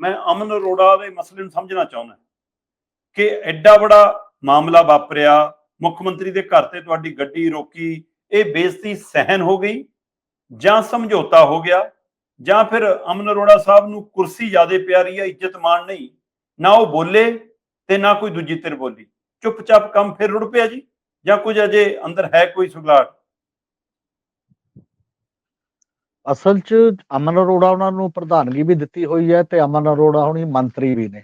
ਮੈਂ ਅਮਨ ਅਰੋੜਾ ਦੇ ਮਸਲੇ ਨੂੰ ਸਮਝਣਾ ਚਾਹੁੰਦਾ ਕਿ ਐਡਾ ਬੜਾ ਮਾਮਲਾ ਵਾਪਰਿਆ, ਮੁੱਖ ਮੰਤਰੀ ਦੇ ਘਰ ਤੇ ਤੁਹਾਡੀ ਗੱਡੀ ਰੋਕੀ, ਇਹ ਬੇਇੱਜ਼ਤੀ ਸਹਿਨ ਹੋ ਗਈ ਜਾਂ ਸਮਝੌਤਾ ਹੋ ਗਿਆ ਜਾਂ ਫਿਰ ਅਮਨ ਅਰੋੜਾ ਸਾਹਿਬ ਨੂੰ ਕੁਰਸੀ ਜ਼ਿਆਦੇ ਪਿਆਰੀ ਹੈ ਇੱਜ਼ਤ ਮਾਣ ਨਹੀਂ, ਨਾ ਉਹ ਬੋਲੇ ਤੇ ਨਾ ਕੋਈ ਦੂਜੀ ਧਿਰ ਬੋਲੀ। ਚੁੱਪਚਾਪ ਕੰਮ ਫਿਰ ਰੁੜ ਪਿਆ ਜੀ ਜਾਂ ਕੁਝ ਅਜੇ ਅੰਦਰ ਹੈ ਕੋਈ ਸੁਗਲਾਟ? ਅਸਲ 'ਚ ਅਮਨ ਅਰੋੜਾ ਉਹਨਾਂ ਨੂੰ ਪ੍ਰਧਾਨਗੀ ਵੀ ਦਿੱਤੀ ਹੋਈ ਹੈ ਤੇ ਅਮਨ ਅਰੋੜਾ ਹੁਣੀ ਮੰਤਰੀ ਵੀ ਨੇ।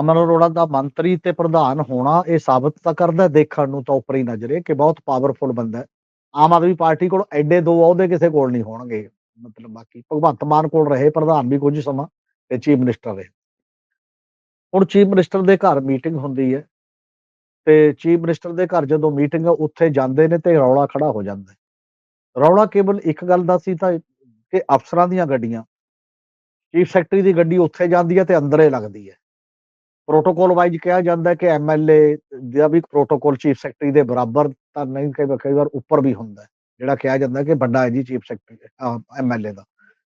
ਅਮਨ ਅਰੋੜਾ ਦਾ ਮੰਤਰੀ ਤੇ ਪ੍ਰਧਾਨ ਹੋਣਾ ਇਹ ਸਾਬਤ ਤਾਂ ਕਰਦਾ ਦੇਖਣ ਨੂੰ ਤਾਂ ਉੱਪਰੀ ਨਜ਼ਰੇ ਕਿ ਬਹੁਤ ਪਾਵਰਫੁਲ ਬੰਦਾ ਹੈ। ਆਮ ਆਦਮੀ ਪਾਰਟੀ ਕੋਲ ਐਡੇ ਦੋ ਅਹੁਦੇ ਕਿਸੇ ਕੋਲ ਨਹੀਂ ਹੋਣਗੇ। ਮਤਲਬ ਬਾਕੀ ਭਗਵੰਤ ਮਾਨ ਕੋਲ ਰਹੇ, ਪ੍ਰਧਾਨ ਵੀ ਕੁਝ ਸਮਾਂ ਤੇ ਚੀਫ ਮਿਨਿਸਟਰ ਰਹੇ। ਹੁਣ ਚੀਫ ਮਿਨਿਸਟਰ ਦੇ ਘਰ ਮੀਟਿੰਗ ਹੁੰਦੀ ਹੈ ਤੇ ਚੀਫ ਮਿਨਿਸਟਰ ਦੇ ਘਰ ਜਦੋਂ ਮੀਟਿੰਗ ਉੱਥੇ ਜਾਂਦੇ ਨੇ ਤੇ ਰੌਲਾ ਖੜਾ ਹੋ ਜਾਂਦਾ ਰੌਲਾ ਕੇਵਲ ਇੱਕ ਗੱਲ ਦਾ ਸੀ ਤਾਂ ਕਿ ਅਫਸਰਾਂ ਦੀਆਂ ਗੱਡੀਆਂ, ਚੀਫ ਸੈਕਟਰੀ ਦੀ ਗੱਡੀ ਉੱਥੇ ਜਾਂਦੀ ਹੈ ਤੇ ਅੰਦਰੇ ਲੱਗਦੀ ਹੈ। ਪ੍ਰੋਟੋਕੋਲ ਵਾਈਜ਼ ਕਿਹਾ ਜਾਂਦਾ ਹੈ ਕਿ ਐਮਐਲਏ ਦਾ ਵੀ ਪ੍ਰੋਟੋਕੋਲ ਚੀਫ ਸੈਕਟਰੀ ਦੇ ਬਰਾਬਰ ਤਾਂ ਨਹੀਂ, ਕਈ ਵਾਰ ਕਈ ਵਾਰ ਉੱਪਰ ਵੀ ਹੁੰਦਾ ਹੈ, ਜਿਹੜਾ ਕਿਹਾ ਜਾਂਦਾ ਕਿ ਵੱਡਾ ਹੈ ਜੀ ਚੀਫ ਸੈਕਟਰੀ ਐਮਐਲਏ ਦਾ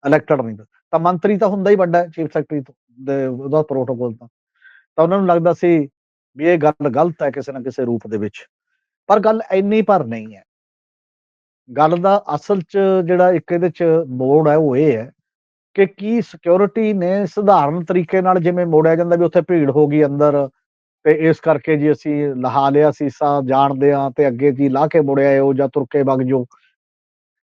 ਇਲੈਕਟਡ ਨਹੀਂ। ਤਾਂ ਮੰਤਰੀ ਤਾਂ ਹੁੰਦਾ ਹੀ ਵੱਡਾ ਹੈ ਚੀਫ ਸੈਕਟਰੀ ਤੋਂ, ਦੇ ਉਹਦਾ ਪ੍ਰੋਟੋਕੋਲ ਤਾਂ। ਤਾਂ ਉਹਨਾਂ ਨੂੰ ਲੱਗਦਾ ਸੀ ਵੀ ਇਹ ਗੱਲ ਗਲਤ ਹੈ ਕਿਸੇ ਨਾ ਕਿਸੇ ਰੂਪ ਦੇ ਵਿੱਚ। ਪਰ ਗੱਲ ਇੰਨੀ ਪਰ ਨਹੀਂ ਹੈ। ਗੱਲ ਦਾ ਅਸਲ 'ਚ ਜਿਹੜਾ ਇੱਕ ਇਹਦੇ 'ਚ ਮੋੜ ਹੈ ਉਹ ਇਹ ਹੈ ਕਿ ਕੀ ਸਿਕਿਉਰਿਟੀ ਨੇ ਸਧਾਰਨ ਤਰੀਕੇ ਨਾਲ ਜਿਵੇਂ ਮੋੜਿਆ ਜਾਂਦਾ ਵੀ ਉੱਥੇ ਭੀੜ ਹੋ ਗਈ ਅੰਦਰ ਤੇ ਇਸ ਕਰਕੇ ਜੀ ਅਸੀਂ ਲਹਾ ਲਿਆ ਸੀਸਾ, ਜਾਣਦੇ ਆ ਤੇ ਅੱਗੇ ਜੀ ਲਾ ਕੇ ਮੁੜਿਆ ਉਹ ਜਾਂ ਤੁਰਕੇ ਵਗ ਜੋ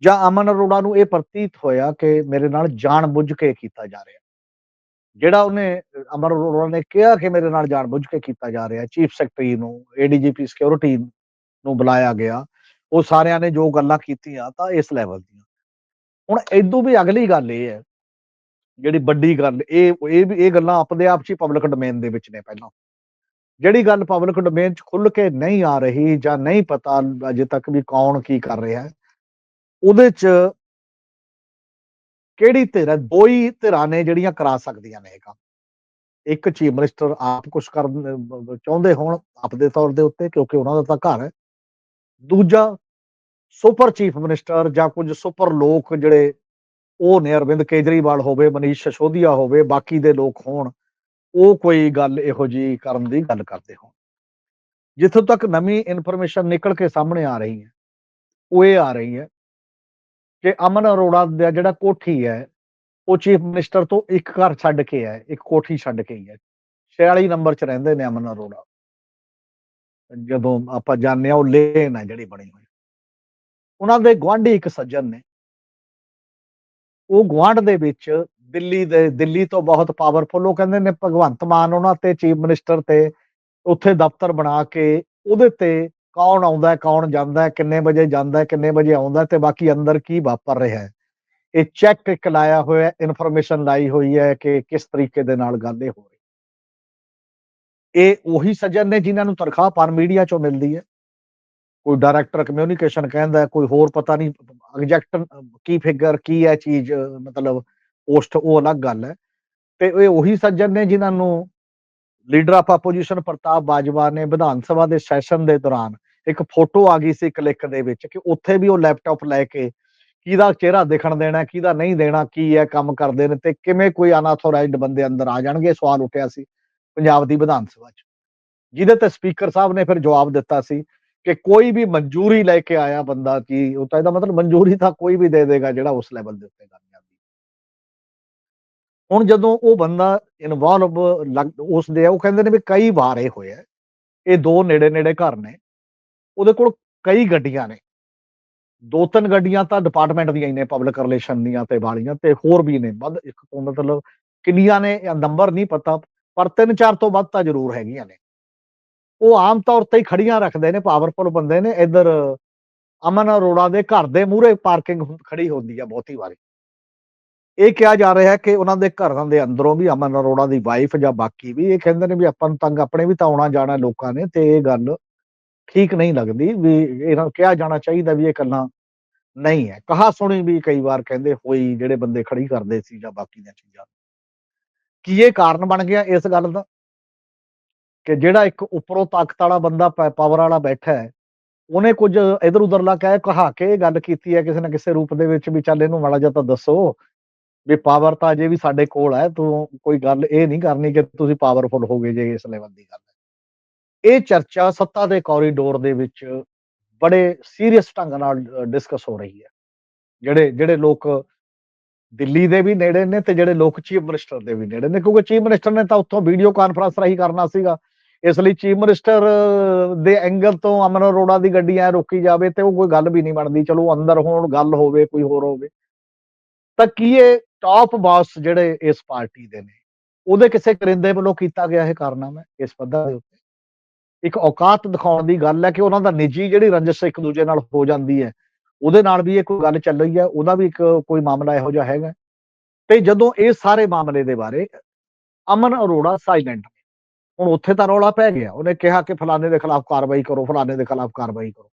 ਜਾਂ ਅਮਨ ਅਰੋੜਾ ਨੂੰ ਇਹ ਪ੍ਰਤੀਤ ਹੋਇਆ ਕਿ ਮੇਰੇ ਨਾਲ ਜਾਣ ਬੁੱਝ ਕੇ ਕੀਤਾ ਜਾ ਰਿਹਾ। ਜਿਹੜਾ ਉਹਨੇ ਅਮਰ ਅਰੋੜਾ ਨੇ ਕਿਹਾ ਕਿ ਮੇਰੇ ਨਾਲ ਜਾਣ ਬੁੱਝ ਕੇ ਕੀਤਾ ਜਾ ਰਿਹਾ, ਚੀਫ ਸੈਕਟਰੀ ਨੂੰ ਏਡੀਜੀਪੀ ਸਿਕਿਉਰਿਟੀ ਨੂੰ ਬੁਲਾਇਆ ਗਿਆ। ਉਹ ਸਾਰਿਆਂ ਨੇ ਜੋ ਗੱਲਾਂ ਕੀਤੀਆਂ ਤਾਂ ਇਸ ਲੈਵਲ ਦੀਆਂ। ਹੁਣ ਇਦੋਂ ਵੀ ਅਗਲੀ ਗੱਲ ਇਹ ਹੈ, ਜਿਹੜੀ ਵੱਡੀ ਗੱਲ, ਇਹ ਇਹ ਵੀ, ਇਹ ਗੱਲਾਂ ਆਪਦੇ ਆਪ 'ਚ ਪਬਲਿਕ ਡੋਮੇਨ ਦੇ ਵਿੱਚ ਨੇ ਪਹਿਲਾਂ। ਜਿਹੜੀ ਗੱਲ ਪਬਲਿਕ ਡੋਮੇਨ 'ਚ ਖੁੱਲ ਕੇ ਨਹੀਂ ਆ ਰਹੀ ਜਾਂ ਨਹੀਂ ਪਤਾ ਅਜੇ ਤੱਕ ਵੀ ਕੌਣ ਕੀ ਕਰ ਰਿਹਾ ਹੈ, ਉਹਦੇ 'ਚ ਕਿਹੜੀ ਧਿਰ ਦੋ ਹੀ ਧਿਰਾਂ ਨੇ ਜਿਹੜੀਆਂ ਕਰਾ ਸਕਦੀਆਂ ਨੇ ਇਹ ਕੰਮ। ਇੱਕ ਚੀਫ ਮਿਨਿਸਟਰ ਆਪ ਕੁਝ ਕਰਨ ਚਾਹੁੰਦੇ ਹੋਣ ਆਪਦੇ ਤੌਰ ਦੇ ਉੱਤੇ ਕਿਉਂਕਿ ਉਹਨਾਂ ਦਾ ਤਾਂ ਘਰ ਹੈ। ਦੂਜਾ ਸੁਪਰ ਚੀਫ ਮਿਨਿਸਟਰ ਜਾਂ ਕੁਝ ਸੁਪਰ ਲੋਕ ਜਿਹੜੇ ਉਹ ਨੇ, ਅਰਵਿੰਦ ਕੇਜਰੀਵਾਲ ਹੋਵੇ, ਮਨੀਸ਼ ਸਸ਼ੋਦੀਆ ਹੋਵੇ, ਬਾਕੀ ਦੇ ਲੋਕ ਹੋਣ, ਉਹ ਕੋਈ ਗੱਲ ਇਹੋ ਜੀ ਕਰਨ ਦੀ ਗੱਲ ਕਰਦੇ ਹੋਣ। ਜਿੱਥੋਂ ਤੱਕ ਨਵੀਂ ਇਨਫੋਰਮੇਸ਼ਨ ਨਿਕਲ ਕੇ ਸਾਹਮਣੇ ਆ ਰਹੀ ਹੈ, ਉਹ ਇਹ ਆ ਰਹੀ ਹੈ ਕਿ ਅਮਨ ਅਰੋੜਾ ਦਾ ਜਿਹੜਾ ਕੋਠੀ ਹੈ, ਉਹ ਚੀਫ ਮਿਨਿਸਟਰ ਤੋਂ ਇੱਕ ਘਰ ਛੱਡ ਕੇ ਹੈ ਇੱਕ ਕੋਠੀ ਛੱਡ ਕੇ ਹੀ ਹੈ। 46 ਨੰਬਰ 'ਚ ਰਹਿੰਦੇ ਨੇ ਅਮਨ ਅਰੋੜਾ। ਜਦੋਂ ਆਪਾਂ ਜਾਣਦੇ ਆ ਉਹ ਲੇਨ ਹੈ ਜਿਹੜੀ ਬਣੀ ਹੋਈ। ਉਹਨਾਂ ਦੇ ਗਵਾਂਢੀ ਇੱਕ ਸੱਜਣ ਨੇ। ਉਹ ਗਵਾਂਢ ਦੇ ਵਿੱਚ ਦਿੱਲੀ ਦੇ, ਦਿੱਲੀ ਤੋਂ ਬਹੁਤ ਪਾਵਰਫੁਲ ਉਹ ਕਹਿੰਦੇ ਨੇ ਭਗਵੰਤ ਮਾਨ ਉਹਨਾਂ ਤੇ ਚੀਫ ਮਿਨਿਸਟਰ ਤੇ ਉੱਥੇ ਦਫ਼ਤਰ ਬਣਾ ਕੇ ਉਹਦੇ ਤੇ ਕੌਣ ਆਉਂਦਾ, ਕੌਣ ਜਾਂਦਾ, ਕਿੰਨੇ ਵਜੇ ਜਾਂਦਾ, ਕਿੰਨੇ ਵਜੇ ਆਉਂਦਾ ਤੇ ਬਾਕੀ ਅੰਦਰ ਕੀ ਵਾਪਰ ਰਿਹਾ। ਹੈ ਇਹ ਚੈੱਕ ਇੱਕ ਲਾਇਆ ਹੋਇਆ ਇਨਫੋਰਮੇਸ਼ਨ ਲਾਈ ਹੋਈ ਹੈ ਕਿ ਕਿਸ ਤਰੀਕੇ ਦੇ ਨਾਲ ਗੱਲ ਇਹ ਹੋ ਇਹ ਉਹੀ ਸੱਜਣ ਨੇ ਜਿਨ੍ਹਾਂ ਨੂੰ ਤਨਖਾਹ ਪਾਨ ਮੀਡੀਆ ਚੋਂ ਮਿਲਦੀ ਹੈ। ਕੋਈ ਡਾਇਰੈਕਟਰ ਕਮਿਊਨੀਕੇਸ਼ਨ ਕਹਿੰਦਾ ਕੋਈ ਹੋਰ ਪਤਾ ਨਹੀਂ ਐਗਜ਼ੈਕਟ ਕੀ ਫਿਗਰ ਕੀ ਹੈ ਚੀਜ਼, ਮਤਲਬ ਪੋਸਟ ਉਹ ਅਲੱਗ ਗੱਲ ਹੈ। ਤੇ ਇਹ ਉਹੀ ਸੱਜਣ ਨੇ ਜਿਨ੍ਹਾਂ ਨੂੰ leader of opposition Pratap Bajwa ਨੇ ਵਿਧਾਨ ਸਭਾ ਦੇ ਸੈਸ਼ਨ ਦੇ ਦੌਰਾਨ ਇੱਕ ਫੋਟੋ ਆ ਗਈ ਸੀ ਕਲਿੱਕ ਦੇ ਵਿੱਚ ਕਿ ਉੱਥੇ ਵੀ ਉਹ ਲੈਪਟਾਪ ਲੈ ਕੇ ਕਿਹਦਾ ਚਿਹਰਾ ਦੇਖਣ ਦੇਣਾ ਕਿਹਦਾ ਨਹੀਂ ਦੇਣਾ, ਕੀ ਹੈ ਕੰਮ ਕਰਦੇ ਨੇ ਤੇ ਕਿਵੇਂ ਕੋਈ ਅਨਆਥੋਰਾਈਜ਼ਡ ਬੰਦੇ ਅੰਦਰ ਆ ਜਾਣਗੇ ਸਵਾਲ ਉੱਠਿਆ ਸੀ। ਪੰਜਾਬ ਦੀ ਵਿਧਾਨ ਸਭਾ 'ਚ। ਜਿਹਦੇ ਤੇ ਸਪੀਕਰ ਸਾਹਿਬ ਨੇ ਫਿਰ ਜਵਾਬ ਦਿੱਤਾ ਸੀ ਕਿ ਕੋਈ ਵੀ ਮਨਜ਼ੂਰੀ ਲੈ ਕੇ ਆਇਆ ਬੰਦਾ ਕੀ, ਉਹ ਤਾਂ ਇਹਦਾ ਮਤਲਬ ਮਨਜ਼ੂਰੀ ਤਾਂ ਕੋਈ ਵੀ ਦੇ ਦੇਗਾ ਜਿਹੜਾ ਉਸ ਲੈਵਲ ਦੇ ਉੱਤੇ ਗੱਲ ਜਾਂਦੀ ਹੁਣ ਜਦੋਂ ਉਹ ਬੰਦਾ ਇਨਵੋਲਵ ਉਸ ਦੇ ਆ, ਉਹ ਕਹਿੰਦੇ ਨੇ ਵੀ ਕਈ ਵਾਰ ਇਹ ਹੋਇਆ ਇਹ ਦੋ ਨੇੜੇ ਨੇੜੇ ਘਰ ਨੇ। ਉਹਦੇ ਕੋਲ ਕਈ ਗੱਡੀਆਂ ਨੇ। ਦੋ ਤਿੰਨ ਗੱਡੀਆਂ ਤਾਂ ਡਿਪਾਰਟਮੈਂਟ ਦੀਆਂ ਹੀ ਨੇ ਪਬਲਿਕ ਰਿਲੇਸ਼ਨ ਦੀਆਂ ਤੇ ਵਾਲੀਆਂ ਤੇ ਹੋਰ ਵੀ ਨੇ। ਵੱਧ, ਇੱਕ ਤੋਂ ਮਤਲਬ ਕਿੰਨੀਆਂ ਨੇ ਨੰਬਰ ਨਹੀਂ ਪਤਾ। ਪਰ ਤਿੰਨ ਚਾਰ ਤੋਂ ਵੱਧ ਤਾਂ ਜ਼ਰੂਰ ਹੈਗੀਆਂ ਨੇ। ਉਹ ਆਮ ਤੌਰ ਤੇ ਹੀ ਖੜੀਆਂ ਰੱਖਦੇ ਨੇ ਪਾਵਰਫੁਲ ਬੰਦੇ ਨੇ। ਇੱਧਰ ਅਮਨ ਅਰੋੜਾ ਦੇ ਘਰ ਦੇ ਮੂਹਰੇ ਪਾਰਕਿੰਗ ਖੜੀ ਹੁੰਦੀ ਆ ਬਹੁਤੀ ਵਾਰੀ। ਇਹ ਕਿਹਾ ਜਾ ਰਿਹਾ ਹੈ ਕਿ ਉਹਨਾਂ ਦੇ ਘਰਾਂ ਦੇ ਅੰਦਰੋਂ ਵੀ ਅਮਨ ਅਰੋੜਾ ਦੀ ਵਾਈਫ ਜਾਂ ਬਾਕੀ ਵੀ ਇਹ ਕਹਿੰਦੇ ਨੇ ਵੀ ਆਪਾਂ ਨੂੰ ਤੰਗ ਆਪਣੇ ਵੀ ਤਾਂ ਆਉਣਾ ਜਾਣਾ ਲੋਕਾਂ ਨੇ ਤੇ ਇਹ ਗੱਲ ਠੀਕ ਨਹੀਂ ਲੱਗਦੀ ਵੀ ਇਹਨਾਂ ਨੂੰ ਕਿਹਾ ਜਾਣਾ ਚਾਹੀਦਾ ਵੀ ਇਹ ਗੱਲਾਂ ਨਹੀਂ ਹੈ। ਕਹਾ ਸੁਣੀ ਵੀ ਕਈ ਵਾਰ ਕਹਿੰਦੇ ਹੋਈ ਜਿਹੜੇ ਬੰਦੇ ਖੜੀ ਕਰਦੇ ਸੀ ਜਾਂ ਬਾਕੀ ਦੀਆਂ ਚੀਜ਼ਾਂ। ਕੀ ਇਹ ਕਾਰਨ ਬਣ ਗਿਆ ਇਸ ਗੱਲ ਦਾ? ਕਿ ਜਿਹੜਾ ਇੱਕ ਉੱਪਰੋਂ ਤਾਕਤ ਵਾਲਾ ਬੰਦਾ ਪਾਵਰ ਵਾਲਾ ਬੈਠਾ ਹੈ, ਉਹਨੇ ਕੁਝ ਇਧਰ ਉਧਰਲਾ ਕਹਿ ਕਹਾ ਕੇ ਇਹ ਗੱਲ ਕੀਤੀ ਹੈ ਕਿਸੇ ਨਾ ਕਿਸੇ ਰੂਪ ਦੇ ਵਿੱਚ ਵੀ ਚੱਲ ਇਹਨੂੰ ਮਾੜਾ ਜਿਹਾ ਤਾਂ ਦੱਸੋ ਵੀ ਪਾਵਰ ਤਾਂ ਅਜੇ ਵੀ ਸਾਡੇ ਕੋਲ ਹੈ, ਤੂੰ ਕੋਈ ਗੱਲ ਇਹ ਨਹੀਂ ਕਰਨੀ ਕਿ ਤੁਸੀਂ ਪਾਵਰਫੁਲ ਹੋਗੇ ਜੇ ਇਸ ਲੈਵਲ ਦੀ ਗੱਲ ਹੈ। ਇਹ ਚਰਚਾ ਸੱਤਾ ਦੇ ਕੋਰੀਡੋਰ ਦੇ ਵਿੱਚ ਬੜੇ ਸੀਰੀਅਸ ਢੰਗ ਨਾਲ ਡਿਸਕਸ ਹੋ ਰਹੀ ਹੈ। ਜਿਹੜੇ ਜਿਹੜੇ ਲੋਕ ਦਿੱਲੀ ਦੇ ਵੀ ਨੇੜੇ ਨੇ ਤੇ ਜਿਹੜੇ ਲੋਕ ਚੀਫ ਮਿਨਿਸਟਰ ਦੇ ਵੀ ਨੇੜੇ ਨੇ, ਕਿਉਂਕਿ ਚੀਫ ਮਿਨਿਸਟਰ ਨੇ ਤਾਂ ਉੱਥੋਂ ਵੀਡੀਓ ਕਾਨਫਰੰਸ ਰਾਹੀਂ ਕਰਨਾ ਸੀਗਾ। ਇਸ ਲਈ ਚੀਫ ਮਿਨਿਸਟਰ ਦੇ ਐਂਗਲ ਤੋਂ ਅਮਨ ਅਰੋੜਾ ਦੀ ਗੱਡੀ ਐ ਰੋਕੀ ਜਾਵੇ ਤੇ ਉਹ ਕੋਈ ਗੱਲ ਵੀ ਨਹੀਂ ਬਣਦੀ। ਚਲੋ ਅੰਦਰ ਹੋਣ, ਗੱਲ ਹੋਵੇ, ਕੋਈ ਹੋਰ ਹੋਵੇ। ਤਾਂ ਕੀ ਇਹ ਟਾਪ ਬਾਸ ਜਿਹੜੇ ਇਸ ਪਾਰਟੀ ਦੇ ਨੇ, ਉਹਦੇ ਕਿਸੇ ਕਰਿੰਦੇ ਵੱਲੋਂ ਕੀਤਾ ਗਿਆ ਇਹ ਕਾਰਨਾਮਾ ਇਸ ਪੱਧਰ ਦੇ ਉੱਤੇ? ਇੱਕ ਔਕਾਤ ਦਿਖਾਉਣ ਦੀ ਗੱਲ ਹੈ ਕਿ ਉਹਨਾਂ ਦਾ ਨਿੱਜੀ ਜਿਹੜੀ ਰੰਜਿਸ਼ ਇੱਕ ਦੂਜੇ ਨਾਲ ਹੋ ਜਾਂਦੀ ਹੈ। ਉਹਦੇ ਨਾਲ ਵੀ ਇਹ ਕੋਈ ਗੱਲ ਚੱਲ ਰਹੀ ਹੈ, ਉਹਦਾ ਵੀ ਇੱਕ ਕੋਈ ਮਾਮਲਾ ਇਹੋ ਜਿਹਾ ਹੈਗਾ। ਤੇ ਜਦੋਂ ਇਹ ਸਾਰੇ ਮਾਮਲੇ ਦੇ ਬਾਰੇ ਅਮਨ ਅਰੋੜਾ ਸਾਇਲੈਂਟ ਹੁਣ ਉੱਥੇ ਤਾਂ ਰੌਲਾ ਪੈ ਗਿਆ, ਉਹਨੇ ਕਿਹਾ ਕਿ ਫਲਾਣੇ ਦੇ ਖਿਲਾਫ ਕਾਰਵਾਈ ਕਰੋ, ਫਲਾਣੇ ਦੇ ਖਿਲਾਫ ਕਾਰਵਾਈ ਕਰੋ।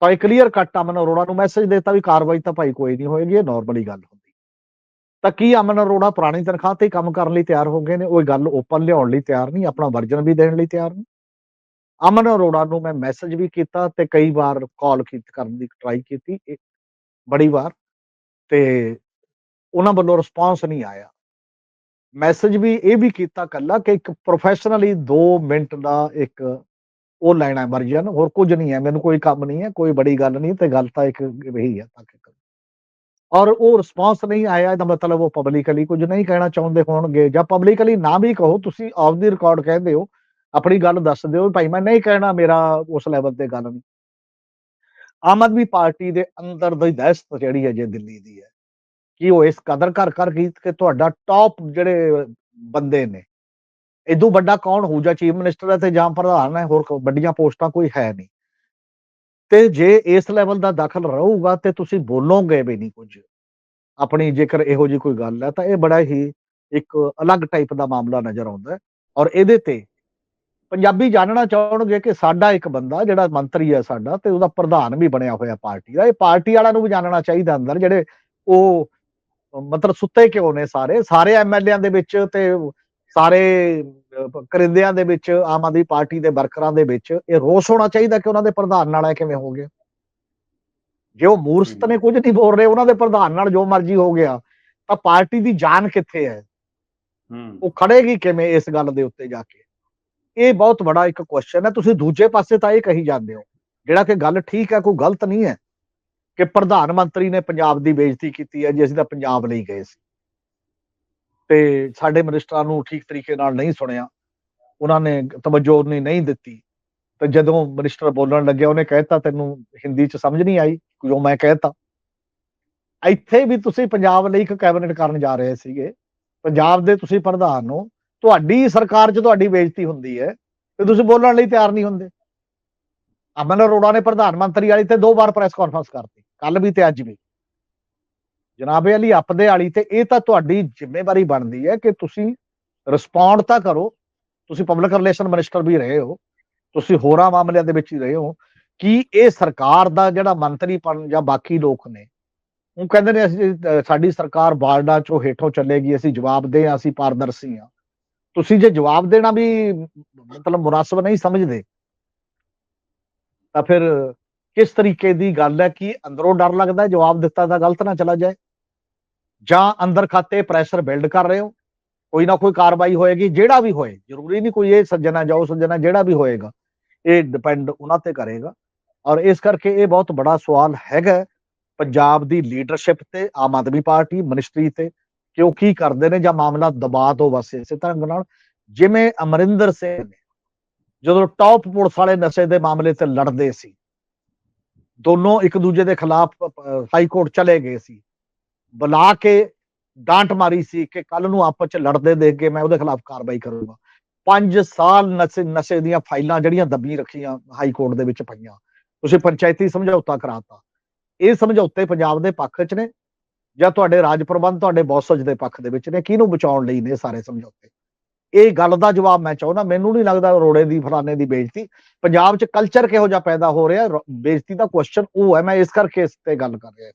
ਤਾਂ ਇਹ ਕਲੀਅਰ ਕੱਟ ਅਮਨ ਅਰੋੜਾ ਨੂੰ ਮੈਸੇਜ ਦਿੱਤਾ ਵੀ ਕਾਰਵਾਈ ਤਾਂ ਭਾਈ ਕੋਈ ਨਹੀਂ ਹੋਏਗੀ, ਇਹ ਨਾਰਮਲੀ ਗੱਲ ਹੁੰਦੀ। ਤਾਂ ਕੀ ਅਮਨ ਅਰੋੜਾ ਪੁਰਾਣੀ ਤਨਖਾਹ ਤੇ ਕੰਮ ਕਰਨ ਲਈ ਤਿਆਰ ਹੋ ਗਏ ਨੇ? ਉਹ ਇਹ ਗੱਲ ਓਪਨ ਲਿਆਉਣ ਲਈ ਤਿਆਰ ਨਹੀਂ, ਆਪਣਾ ਵਰਜਨ ਵੀ ਦੇਣ ਲਈ ਤਿਆਰ ਨਹੀਂ। ਅਮਨ ਅਰੋੜਾ ਨੂੰ ਮੈਂ ਮੈਸੇਜ ਵੀ ਕੀਤਾ ਤੇ ਕਈ ਵਾਰ ਕਾਲ ਕੀਤੀ ਕਰਨ ਦੀ ਟਰਾਈ ਕੀਤੀ ਬੜੀ ਵਾਰ ਤੇ ਉਹਨਾਂ ਵੱਲੋਂ ਰਿਸਪਾਂਸ ਨਹੀਂ ਆਇਆ। ਮੈਸੇਜ ਵੀ ਇਹ ਵੀ ਕੀਤਾ ਕੱਲਾ ਕਿ ਇੱਕ ਪ੍ਰੋਫੈਸ਼ਨਲੀ 2 ਮਿੰਟ ਦਾ ਇੱਕ ਉਹ ਲੈਣਾ ਵਰਜਨ, ਹੋਰ ਕੁਝ ਨਹੀਂ ਹੈ, ਮੈਨੂੰ ਕੋਈ ਕੰਮ ਨਹੀਂ ਹੈ, ਕੋਈ ਬੜੀ ਗੱਲ ਨਹੀਂ ਤੇ ਗੱਲ ਤਾਂ ਇੱਕ ਇਹੀ ਹੈ ਤਾਂ ਕਿ ਔਰ ਉਹ ਰਿਸਪਾਂਸ ਨਹੀਂ ਆਇਆ, ਇਹਦਾ ਮਤਲਬ ਉਹ ਪਬਲਿਕਲੀ ਕੁਝ ਨਹੀਂ ਕਹਿਣਾ ਚਾਹੁੰਦੇ ਹੋਣਗੇ ਜਾਂ ਪਬਲਿਕਲੀ ਨਾ ਵੀ ਕਹੋ, ਤੁਸੀਂ ਆਫ ਦੀ ਰਿਕਾਰਡ ਕਹਿੰਦੇ ਹੋ ਆਪਣੀ ਗੱਲ ਦੱਸ ਦਿਓ ਭਾਈ, ਮੈਂ ਨਹੀਂ ਕਹਿਣਾ ਮੇਰਾ ਉਸ ਲੈਵਲ ਤੇ ਗੱਲ ਨਹੀਂ। ਆਮ ਆਦਮੀ ਪਾਰਟੀ ਦੇ ਅੰਦਰ ਦੀ ਦਹਿਸ਼ਤ ਜਿਹੜੀ ਹੈ ਜੇ ਦਿੱਲੀ ਦੀ ਹੈ, ਕਿ ਉਹ ਇਸ ਕਦਰ ਕਰ ਕਰ ਗਈ ਕਿ ਤੁਹਾਡਾ ਟੌਪ ਜਿਹੜੇ ਬੰਦੇ ਨੇ ਇਦੋਂ ਵੱਡਾ ਕੌਣ ਹੋ ਜਾ ਚੀਫ ਮਿਨਿਸਟਰ ਹੈ ਤੇ ਜਾਂ ਪ੍ਰਧਾਨ ਹੈ, ਹੋਰ ਵੱਡੀਆਂ ਪੋਸਟਾਂ ਕੋਈ ਹੈ ਨਹੀਂ। ਤੇ ਜੇ ਇਸ ਲੈਵਲ ਦਾ ਦਾਖਲ ਰਹੂਗਾ ਤੇ ਤੁਸੀਂ ਬੋਲੋਗੇ ਵੀ ਨਹੀਂ ਕੁਝ। ਆਪਣੀ ਜੇਕਰ ਇਹੋ ਜੀ ਕੋਈ ਗੱਲ ਹੈ ਤਾਂ ਇਹ ਬੜਾ ਹੀ ਇੱਕ ਅਲੱਗ ਟਾਈਪ ਦਾ ਮਾਮਲਾ ਨਜ਼ਰ ਆਉਂਦਾ ਔਰ ਇਹਦੇ ਤੇ ਪੰਜਾਬੀ ਜਾਣਨਾ ਚਾਹਣਗੇ ਕਿ ਸਾਡਾ ਇੱਕ ਬੰਦਾ ਜਿਹੜਾ ਮੰਤਰੀ ਹੈ ਸਾਡਾ ਤੇ ਉਹਦਾ ਪ੍ਰਧਾਨ ਵੀ ਬਣਿਆ ਹੋਇਆ ਪਾਰਟੀ ਦਾ। ਇਹ ਪਾਰਟੀ ਵਾਲਿਆਂ ਨੂੰ ਵੀ ਜਾਣਨਾ ਚਾਹੀਦਾ ਅੰਦਰ ਜਿਹੜੇ ਉਹ ਮਤਲਬ ਸੁੱਤੇ ਕਿਉਂ ਨੇ ਸਾਰੇ? ਸਾਰੇ ਐਮਐਲਏਆਂ ਦੇ ਵਿੱਚ ਤੇ ਸਾਰੇ ਕਰਿੰਦਿਆਂ ਦੇ ਵਿੱਚ ਆਮ ਆਦਮੀ ਪਾਰਟੀ ਦੇ ਵਰਕਰਾਂ ਦੇ ਵਿੱਚ ਇਹ ਰੋਸ ਹੋਣਾ ਚਾਹੀਦਾ ਕਿ ਉਹਨਾਂ ਦੇ ਪ੍ਰਧਾਨ ਨਾਲ ਇਹ ਕਿਵੇਂ ਹੋ ਗਿਆ? ਜੇ ਉਹ ਮੂਰਸਤ ਨੇ ਕੁਝ ਨਹੀਂ ਬੋਲ ਰਹੇ ਉਹਨਾਂ ਦੇ ਪ੍ਰਧਾਨ ਨਾਲ ਜੋ ਮਰਜ਼ੀ ਹੋ ਗਿਆ ਤਾਂ ਪਾਰਟੀ ਦੀ ਜਾਨ ਕਿੱਥੇ ਹੂੰ? ਉਹ ਖੜੇਗੀ ਕਿਵੇਂ ਇਸ ਗੱਲ ਦੇ ਉੱਤੇ ਜਾ ਕੇ? ਇਹ ਬਹੁਤ ਬੜਾ ਇੱਕ ਕੁਐਸਚਨ ਹੈ। ਤੁਸੀਂ ਦੂਜੇ ਪਾਸੇ ਤਾਂ ਇਹ ਕਹੀ ਜਾਂਦੇ ਹੋ, ਜਿਹੜਾ ਕਿ ਗੱਲ ਠੀਕ ਹੈ, ਕੋਈ ਗਲਤ ਨਹੀਂ ਹੈ ਕਿ ਪ੍ਰਧਾਨ ਮੰਤਰੀ ਨੇ ਪੰਜਾਬ ਦੀ ਬੇਇੱਜ਼ਤੀ ਕੀਤੀ ਹੈ, ਜੀ ਅਸੀਂ ਤਾਂ ਪੰਜਾਬ ਲਈ ਗਏ ਸੀ। ਤੇ ਸਾਡੇ ਮਿਨਿਸਟਰਾਂ ਨੂੰ ਠੀਕ ਤਰੀਕੇ ਨਾਲ ਨਹੀਂ ਸੁਣਿਆ। ਉਹਨਾਂ ਨੇ ਤਵੱਜੋ ਨਹੀਂ ਨਹੀਂ ਦਿੱਤੀ। ਤੇ ਜਦੋਂ ਮਿਨਿਸਟਰ ਬੋਲਣ ਲੱਗਿਆ, ਉਹਨੇ ਕਹਿਤਾ, ਤੈਨੂੰ ਹਿੰਦੀ ਚ ਸਮਝ ਨਹੀਂ ਆਈ? ਜੋ ਮੈਂ ਕਹਿਤਾ। ਇੱਥੇ ਵੀ ਤੁਸੀਂ ਪੰਜਾਬ ਲਈ ਇੱਕ ਕੈਬਨਿਟ ਕਰਨ ਜਾ ਰਹੇ ਸੀਗੇ। ਪੰਜਾਬ ਦੇ ਤੁਸੀਂ ਪ੍ਰਧਾਨ ਹੋ। ਤੁਹਾਡੀ ਸਰਕਾਰ 'ਚ ਤੁਹਾਡੀ ਬੇਇੱਜ਼ਤੀ ਹੁੰਦੀ ਹੈ ਤੇ ਤੁਸੀਂ ਬੋਲਣ ਲਈ ਤਿਆਰ ਨਹੀਂ ਹੁੰਦੇ। ਅਮਨ ਅਰੋੜਾ ਨੇ ਪ੍ਰਧਾਨ ਮੰਤਰੀ ਵਾਲੀ ਤੇ ਦੋ ਵਾਰ ਪ੍ਰੈਸ ਕਾਨਫਰੰਸ ਕਰਤੀ ਕੱਲ ਵੀ ਤੇ ਅੱਜ ਵੀ। ਜਨਾਬੇ ਅਲੀ ਆਪਦੇ ਵਾਲੀ ਤੇ ਇਹ ਤਾਂ ਤੁਹਾਡੀ ਜ਼ਿੰਮੇਵਾਰੀ ਬਣਦੀ ਹੈ ਕਿ ਤੁਸੀਂ ਰਿਸਪੌਂਡ ਤਾਂ ਕਰੋ, ਤੁਸੀਂ ਪਬਲਿਕ ਰਿਲੇਸ਼ਨ ਮਿਨਿਸਟਰ ਵੀ ਰਹੇ ਹੋ, ਤੁਸੀਂ ਹੋਰਾਂ ਮਾਮਲਿਆਂ ਦੇ ਵਿੱਚ ਹੀ ਰਹੇ ਹੋ, ਕਿ ਇਹ ਸਰਕਾਰ ਦਾ ਜਿਹੜਾ ਮੰਤਰੀ ਪਨ ਜਾਂ ਬਾਕੀ ਲੋਕ ਨੇ, ਉਹ ਕਹਿੰਦੇ ਨੇ ਅਸੀਂ ਸਾਡੀ ਸਰਕਾਰ ਬਾਰਡਾਂ ਚੋਂ ਹੇਠੋਂ ਚੱਲੇਗੀ, ਅਸੀਂ ਜਵਾਬ ਦੇ ਹਾਂ, ਅਸੀਂ ਪਾਰਦਰਸ਼ੀ ਹਾਂ। ਤੁਸੀਂ ਜੇ ਜਵਾਬ ਦੇਣਾ ਵੀ ਮਤਲਬ ਮੁਨਾਸਬ ਨਹੀਂ ਸਮਝਦੇ, ਤਾਂ ਫਿਰ ਕਿਸ ਤਰੀਕੇ ਦੀ ਗੱਲ ਹੈ ਕਿ ਅੰਦਰੋਂ ਡਰ ਲੱਗਦਾ ਜਵਾਬ ਦਿੱਤਾ ਤਾਂ ਗਲਤ ਨਾ ਚਲਾ ਜਾਏ? ਜਾਂ ਅੰਦਰ ਖਾਤੇ ਪ੍ਰੈਸ਼ਰ ਬਿਲਡ ਕਰ ਰਹੇ ਹੋ? ਕੋਈ ਨਾ ਕੋਈ ਕਾਰਵਾਈ ਹੋਏਗੀ, ਜਿਹੜਾ ਵੀ ਹੋਏ, ਜ਼ਰੂਰੀ ਨਹੀਂ ਕੋਈ ਇਹ ਸੱਜਣਾ ਜਾਓ ਸੱਜਣਾ, ਜਿਹੜਾ ਵੀ ਹੋਏਗਾ, ਇਹ ਡਿਪੈਂਡ ਉਹਨਾਂ ਤੇ ਕਰੇਗਾ। ਔਰ ਇਸ ਕਰਕੇ ਇਹ ਬਹੁਤ ਬੜਾ ਸਵਾਲ ਹੈਗਾ ਪੰਜਾਬ ਦੀ ਲੀਡਰਸ਼ਿਪ ਤੇ, ਆਮ ਆਦਮੀ ਪਾਰਟੀ ਮਿਨਿਸਟਰੀ ਤੇ ਕਿ ਉਹ ਕੀ ਕਰਦੇ ਨੇ ਜਾਂ ਮਾਮਲਾ ਦਬਾਅ ਤੋਂ ਬਸ ਇਸੇ ਤਰ੍ਹਾਂ ਨਾਲ ਜਿਵੇਂ ਅਮਰਿੰਦਰ ਸਿੰਘ ਨੇ ਜਦੋਂ ਟੌਪ ਪੁਲਿਸ ਵਾਲੇ ਨਸ਼ੇ ਦੇ ਮਾਮਲੇ ਤੇ ਲੜਦੇ ਸੀ, ਦੋਨੋਂ ਇੱਕ ਦੂਜੇ ਦੇ ਖਿਲਾਫ ਹਾਈ ਕੋਰਟ ਚਲੇ ਗਏ ਸੀ, ਬੁਲਾ ਕੇ ਡਾਂਟ ਮਾਰੀ ਸੀ ਕਿ ਕੱਲ ਨੂੰ ਆਪਸ ਚ ਲੜਦੇ ਦੇਖ ਕੇ ਮੈਂ ਉਹਦੇ ਖਿਲਾਫ ਕਾਰਵਾਈ ਕਰੂੰਗਾ। 5 ਸਾਲ ਨਸ਼ੇ ਨਸ਼ੇ ਦੀਆਂ ਫਾਈਲਾਂ ਜਿਹੜੀਆਂ ਦੱਬੀ ਰੱਖੀਆਂ ਹਾਈ ਕੋਰਟ ਦੇ ਵਿੱਚ ਪਈਆਂ, ਤੁਸੀਂ ਪੰਚਾਇਤੀ ਸਮਝੌਤਾ ਕਰਾਤਾ। ਇਹ ਸਮਝੌਤੇ ਪੰਜਾਬ ਦੇ ਪੱਖ 'ਚ ਨੇ ਜਾਂ ਤੁਹਾਡੇ ਰਾਜ ਪ੍ਰਬੰਧ ਤੁਹਾਡੇ ਬੌਸਜ ਦੇ ਪੱਖ ਦੇ ਵਿੱਚ ਨੇ, ਕਿਹਨੂੰ ਬਚਾਉਣ ਲਈ ਨੇ ਸਾਰੇ ਸਮਝੌਤੇ? ਇਹ ਗੱਲ ਦਾ ਜਵਾਬ ਮੈਂ ਚਾਹੁੰਦਾ, ਮੈਨੂੰ ਨਹੀਂ ਲੱਗਦਾ ਰੋੜੇ ਦੀ, ਫਲਾਣੇ ਦੀ ਬੇਇੱਜ਼ਤੀ। ਪੰਜਾਬ 'ਚ ਕਲਚਰ ਕਿਹੋ ਜਿਹਾ ਪੈਦਾ ਹੋ ਰਿਹਾ? ਰੋ- ਬੇਇੱਜ਼ਤੀ ਦਾ ਕੁਐਸਚਨ ਉਹ ਹੈ, ਮੈਂ ਇਸ ਕਰਕੇ ਇਸ ਤੇ ਗੱਲ ਕਰ ਰਿਹਾ